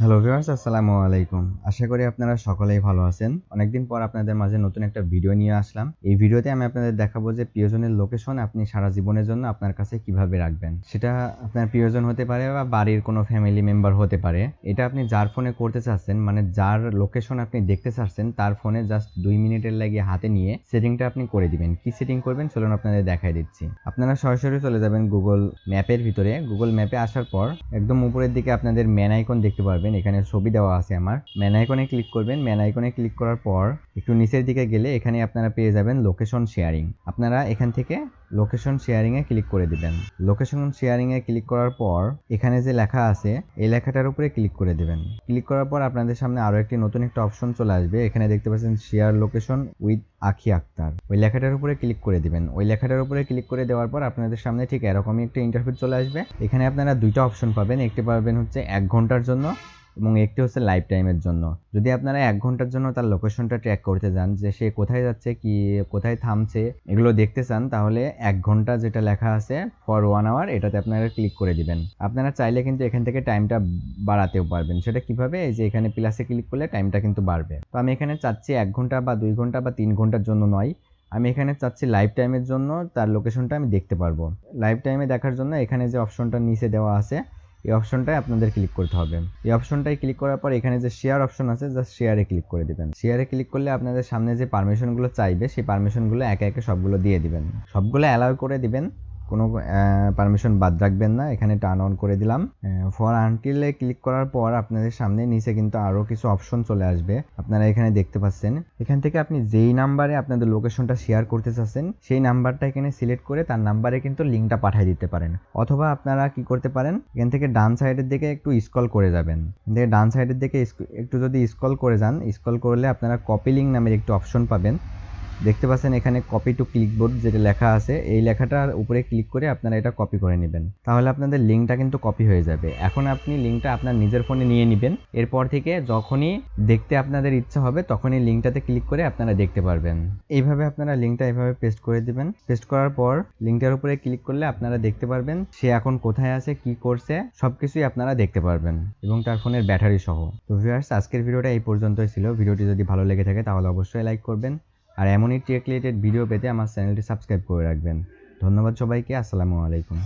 Hello viewers আসসালামু আলাইকুম। আশা করি আপনারা সকলেই ভালো আছেন। অনেকদিন পর আপনাদের মাঝে নতুন একটা ভিডিও নিয়ে আসলাম। এই ভিডিওতে আমি আপনাদের দেখাবো যে প্রিয়জনের লোকেশন আপনি সারা জীবনের জন্য আপনার কাছে কীভাবে রাখবেন। সেটা আপনার প্রিয়জন হতে পারে বা বাড়ির কোনো ফ্যামিলি মেম্বার হতে পারে। এটা আপনি যার ফোনে করতে চাচ্ছেন মানে যার লোকেশন আপনি দেখতে চাচ্ছেন, তার ফোনে জাস্ট দুই মিনিটের লাগিয়ে হাতে নিয়ে সেটিংটা আপনি করে দিবেন। কি সেটিং করবেন চলুন আপনাদের দেখাই দিচ্ছি। আপনারা সরাসরি চলে যাবেন গুগল ম্যাপের ভিতরে। গুগল ম্যাপে আসার পর একদম উপরের দিকে আপনাদের ম্যান আইকন দেখতে পারবেন। এখানে ছবি দেওয়া আছে আমার। ম্যান আইকনে ক্লিক করবেন। ম্যান আইকনে ক্লিক করার পর একটু নিচের দিকে গেলে এখানে আপনারা পেয়ে যাবেন লোকেশন শেয়ারিং আপনারা এখান থেকে লোকেশন শেয়ারিং এ ক্লিক করে দিবেন। লোকেশন শেয়ারিং এ ক্লিক করার পর এখানে যে লেখা আছে, এই লেখাটার উপরে ক্লিক করে দিবেন। ক্লিক করার পর আপনাদের সামনে আরও একটি নতুন একটা অপশন চলে আসবে। এখানে দেখতে পাচ্ছেন শেয়ার লোকেশন উইথ আখি আক্তার ওই লেখাটার উপরে ক্লিক করে দিবেন। ওই লেখাটার উপরে ক্লিক করে দেওয়ার পর আপনাদের সামনে ঠিক এরকমই একটা ইন্টারফেস চলে আসবে। এখানে আপনারা দুইটা অপশন পাবেন। একটি পাবেন হচ্ছে এক ঘণ্টার জন্য এবং একটি হচ্ছে লাইফ টাইমের জন্য। যদি আপনারা এক ঘণ্টার জন্য তার লোকেশনটা ট্র্যাক করতে চান যে সে কোথায় যাচ্ছে, কি, কোথায় থামছে, এগুলো দেখতে চান, তাহলে এক ঘণ্টা যেটা লেখা আছে ফর ওয়ান আওয়ার এটাতে আপনারা ক্লিক করে দিবেন। আপনারা চাইলে কিন্তু এখান থেকে টাইমটা বাড়াতেও পারবেন। সেটা কীভাবে? এই যে এখানে প্লাসে ক্লিক করলে টাইমটা কিন্তু বাড়বে। তো আমি এখানে চাচ্ছি এক ঘণ্টা বা দুই ঘণ্টা বা তিন ঘণ্টার জন্য নয়। আমি এখানে চাচ্ছি লাইফ টাইমের জন্য তার লোকেশনটা আমি দেখতে পারব। লাইফ টাইমে দেখার জন্য এখানে যে অপশনটা নিচে দেওয়া আছে এই অপশনটায় আপনাদের ক্লিক করতে হবে। এই অপশনটায় ক্লিক করার পর এখানে যে শেয়ার অপশন আছে জাস্ট শেয়ারে ক্লিক করে দিবেন। শেয়ারে ক্লিক করলে আপনাদের সামনে যে পারমিশনগুলো চাইবে, সেই পারমিশনগুলো একে একে সবগুলো দিয়ে দিবেন। সবগুলো অ্যালাউ করে দিবেন। কোনো পারমিশন বাদ রাখবেন না। এখানে টার্ন অন করে দিলাম। ফর আনটিলে ক্লিক করার পর আপনাদের সামনে নিচে কিন্তু আরও কিছু অপশন চলে আসবে। আপনারা এখানে দেখতে পাচ্ছেন। এখান থেকে আপনি যেই নাম্বারে আপনাদের লোকেশনটা শেয়ার করতে চাচ্ছেন, সেই নাম্বারটা এখানে সিলেক্ট করে তার নাম্বারে কিন্তু লিঙ্কটা পাঠিয়ে দিতে পারেন। অথবা আপনারা কি করতে পারেন, এখান থেকে ডান সাইডের দিকে একটু স্ক্রল করে যাবেন। থেকে ডান সাইডের দিকে একটু যদি স্ক্রল করে যান স্ক্রল করলে আপনারা কপি লিঙ্ক নামের একটু অপশন পাবেন। দেখতে পাচ্ছেন এখানে কপি টু ক্লিকবোর্ড যেটা লেখা আছে, এই লেখাটার উপরে ক্লিক করে আপনারা এটা কপি করে নেবেন। তাহলে আপনাদের লিঙ্কটা কিন্তু কপি হয়ে যাবে। এখন আপনি লিঙ্কটা আপনার নিজের ফোনে নিয়ে নেবেন। এরপর থেকে যখনই দেখতে আপনাদের ইচ্ছা হবে, তখনই লিঙ্কটাতে ক্লিক করে আপনারা দেখতে পারবেন। এইভাবে আপনারা লিঙ্কটা এইভাবে পেস্ট করে দিবেন। পেস্ট করার পর লিঙ্কটার উপরে ক্লিক করলে আপনারা দেখতে পারবেন সে এখন কোথায় আছে, কি করছে, সবকিছুই আপনারা দেখতে পারবেন। এবং তার ফোনের ব্যাটারি সহ। তো ভিউয়ার্স আজকের ভিডিওটা এই পর্যন্তই ছিল। ভিডিওটি যদি ভালো লেগে থাকে, তাহলে অবশ্যই লাইক করবেন। আর এমনই টেক রিলেটেড ভিডিও পেতে আমার চ্যানেলটি সাবস্ক্রাইব করে রাখবেন। ধন্যবাদ সবাইকে, আসসালামু আলাইকুম।